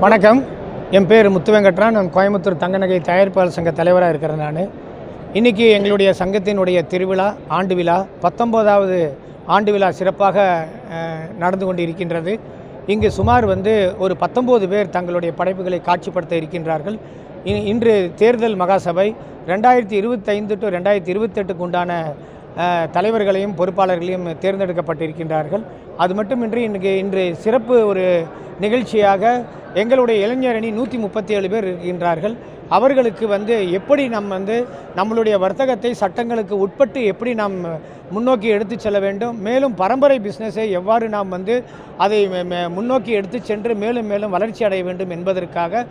வணக்கம். என் பேர் முத்துவெங்கட்ரான். நான் கோயம்புத்தூர் தங்க நகை தயாரிப்பாளர் சங்க தலைவராக இருக்கிறேன் நான். இன்றைக்கி எங்களுடைய சங்கத்தினுடைய திருவிழா ஆண்டு விழா பத்தொம்போதாவது ஆண்டு விழா சிறப்பாக நடந்து கொண்டு இருக்கின்றது இங்கு சுமார் வந்து ஒரு பத்தொம்போது பேர் தங்களுடைய படைப்புகளை காட்சிப்படுத்த இருக்கின்றார்கள். இ- இன்று தேர்தல் மகாசபை ரெண்டாயிரத்தி இருபத்தைந்து டு ரெண்டாயிரத்தி இருபத்தெட்டுக்கு உண்டான தலைவர்களையும் பொறுப்பாளர்களையும் தேர்ந்தெடுக்கப்பட்டிருக்கின்றார்கள். அது மட்டுமின்றி இன்றைக்கு இன்று சிறப்பு ஒரு நிகழ்ச்சியாக எங்களுடைய இளைஞர் அணி நூற்றி முப்பத்தி ஏழு பேர் இருக்கின்றார்கள். அவர்களுக்கு வந்து எப்படி நாம் வந்து நம்மளுடைய வர்த்தகத்தை சட்டங்களுக்கு உட்பட்டு எப்படி நாம் முன்னோக்கி எடுத்து செல்ல வேண்டும் மேலும் பரம்பரை பிஸ்னஸை எவ்வாறு நாம் வந்து அதை முன்னோக்கி எடுத்து சென்று மேலும் மேலும் வளர்ச்சி அடைய வேண்டும் என்பதற்காக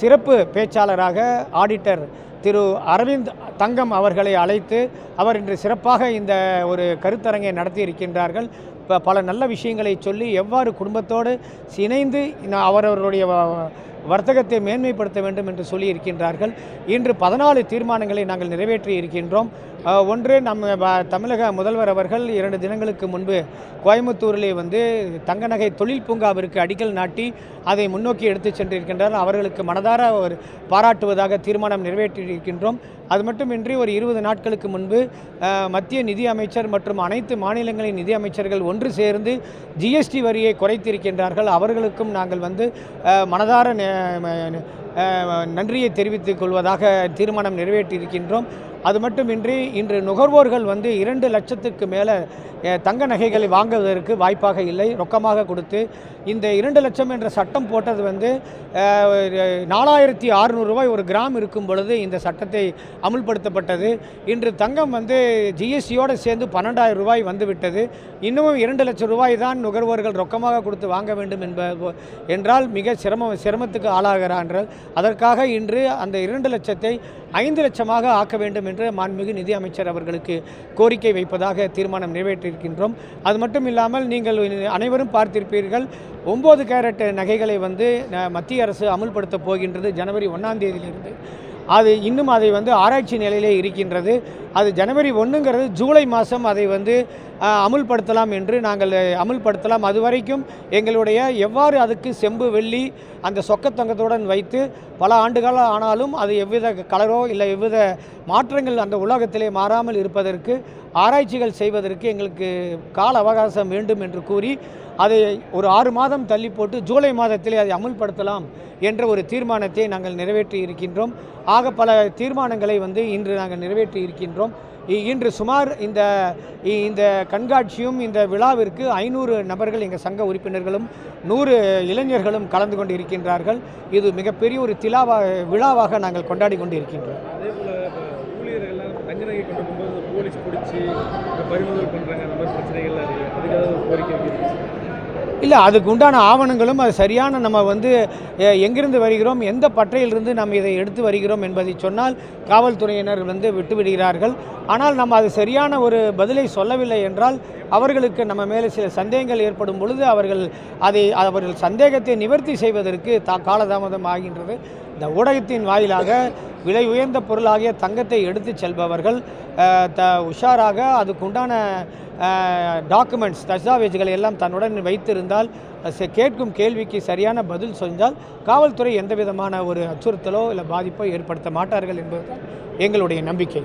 சிறப்பு பேச்சாளராக ஆடிட்டர் திரு அரவிந்த் தங்கம் அவர்களை அழைத்து அவர் இன்று சிறப்பாக இந்த ஒரு கருத்தரங்கை நடத்தி இருக்கின்றார்கள் ப- பல நல்ல விஷயங்களை சொல்லி எவ்வாறு குடும்பத்தோடு இணைந்து அவரவருடைய வர்த்தகத்தை மேன்மைப்படுத்த வேண்டும் என்று சொல்லி இருக்கின்றார்கள் இன்று பதினாலு தீர்மானங்களை நாங்கள் நிறைவேற்றி இருக்கின்றோம் ஒன்று நம்ம தமிழக முதல்வர் அவர்கள் இரண்டு தினங்களுக்கு முன்பு கோயம்புத்தூரிலே வந்து தங்கநகை தொழில் பூங்காவிற்கு அடிக்கல் நாட்டி அதை முன்னோக்கி எடுத்துச் சென்றிருக்கின்றார். அவர்களுக்கு மனதார ஒரு பாராட்டுவதாக தீர்மானம் நிறைவேற்றியிருக்கின்றோம். அது மட்டுமின்றி ஒரு இருபது நாட்களுக்கு முன்பு மத்திய நிதி அமைச்சர் மற்றும் அனைத்து மாநிலங்களின் நிதி அமைச்சர்கள் ஒன்று சேர்ந்து ஜிஎஸ்டி வரியை குறைத்திருக்கின்றார்கள். அவர்களுக்கும் நாங்கள் வந்து மனதார நன்றியை தெரிவித்துக் கொள்வதாக தீர்மானம் நிறைவேற்றியிருக்கின்றோம். அது மட்டுமின்றி இன்று நுகர்வோர்கள் வந்து இரண்டு லட்சத்துக்கு மேலே தங்க நகைகளை வாங்குவதற்கு வாய்ப்பாக இல்லை ரொக்கமாக கொடுத்து இந்த இரண்டு லட்சம் என்ற சட்டம் போட்டது வந்து நாலாயிரத்தி அறுநூறு ஒரு கிராம் இருக்கும் பொழுது இந்த சட்டத்தை அமுல்படுத்தப்பட்டது. இன்று தங்கம் வந்து ஜிஎஸ்டியோடு சேர்ந்து பன்னெண்டாயிரம் ரூபாய் வந்துவிட்டது. இன்னமும் இரண்டு லட்சம் ரூபாய் தான் நுகர்வோர்கள் ரொக்கமாக கொடுத்து வாங்க வேண்டும் என்ப என்றால் மிக சிரமம் சிரமத்துக்கு ஆளாகிறார்கள். அதற்காக இன்று அந்த இரண்டு லட்சத்தை ஐந்து லட்சமாக ஆக்க வேண்டும் என்று மாண்புமிகு நிதி அமைச்சர் அவர்களுக்கு கோரிக்கை வைப்பதாக தீர்மானம் நிறைவேற்றியிருக்கின்றோம். அது மட்டும் இல்லாமல் நீங்கள் அனைவரும் பார்த்திருப்பீர்கள் ஒம்பது கேரட் நகைகளை வந்து மத்திய அரசு அமுல்படுத்தப் போகின்றது ஜனவரி ஒன்றாம் தேதியிலிருந்து. அது இன்னும் அதை வந்து ஆராய்ச்சி நிலையிலே இருக்கின்றது. அது ஜனவரி ஒன்றுங்கிறது ஜூலை மாதம் அதை வந்து அமுல்படுத்தலாம் என்று நாங்கள் அமுல்படுத்தலாம். அது வரைக்கும் எங்களுடைய எவ்வாறு அதுக்கு செம்பு வெள்ளி அந்த சொக்கத்தங்கத்துடன் வைத்து பல ஆண்டுகள் ஆனாலும் அது எவ்வித கலரோ இல்லை எவ்வித மாற்றங்கள் அந்த உலகத்திலே மாறாமல் இருப்பதற்கு ஆராய்ச்சிகள் செய்வதற்கு எங்களுக்கு கால அவகாசம் வேண்டும் என்று கூறி அதை ஒரு ஆறு மாதம் தள்ளி போட்டு ஜூலை மாதத்திலே அதை அமுல்படுத்தலாம் என்ற ஒரு தீர்மானத்தை நாங்கள் நிறைவேற்றி இருக்கின்றோம். ஆக பல தீர்மானங்களை வந்து இன்று நாங்கள் நிறைவேற்றி இருக்கின்றோம். இன்று சுமார் இந்த இந்த கண்காட்சியும் இந்த விழாவிற்கு ஐநூறு நபர்கள் எங்கள் சங்க உறுப்பினர்களும் நூறு இளைஞர்களும் கலந்து கொண்டு இருக்கின்றார்கள் இது மிகப்பெரிய ஒரு திலாவா விழாவாக நாங்கள் கொண்டாடி கொண்டு இருக்கின்றோம் அதே போல் ஊழியர்கள் ஊழியர்கள்லாம் கொண்டு போலீஸ் பிடிச்சி பறிமுதல் பண்ணுறாங்க அந்த மாதிரி பிரச்சனைகள் அதுக்காக கோரிக்கை இல்லை அதுக்கு உண்டான ஆவணங்களும் அது சரியான நம்ம வந்து எங்கிருந்து வருகிறோம் எந்த பற்றையிலிருந்து நம்ம இதை எடுத்து வருகிறோம் என்பதை சொன்னால் காவல்துறையினர் வந்து விட்டுவிடுகிறார்கள். ஆனால் நம்ம அது சரியான ஒரு பதிலை சொல்லவில்லை என்றால் அவர்களுக்கு நம்ம மேலே சில சந்தேகங்கள் ஏற்படும் பொழுது அவர்கள் அதை அவர்கள் சந்தேகத்தை நிவர்த்தி செய்வதற்கு தா காலதாமதம் ஆகின்றது. இந்த ஊடகத்தின் வாயிலாக விலை உயர்ந்த பொருளாகிய தங்கத்தை எடுத்துச் செல்பவர்கள் த உஷாராக அதுக்குண்டான டாக்குமெண்ட்ஸ் தஸ்தாவேஜுகளை எல்லாம் தன்னுடன் வைத்திருந்தால் கேட்கும் கேள்விக்கு சரியான பதில் செஞ்சால் காவல்துறை எந்த விதமான ஒரு அச்சுறுத்தலோ இல்லை பாதிப்போ ஏற்படுத்த மாட்டார்கள் என்பது எங்களுடைய நம்பிக்கை.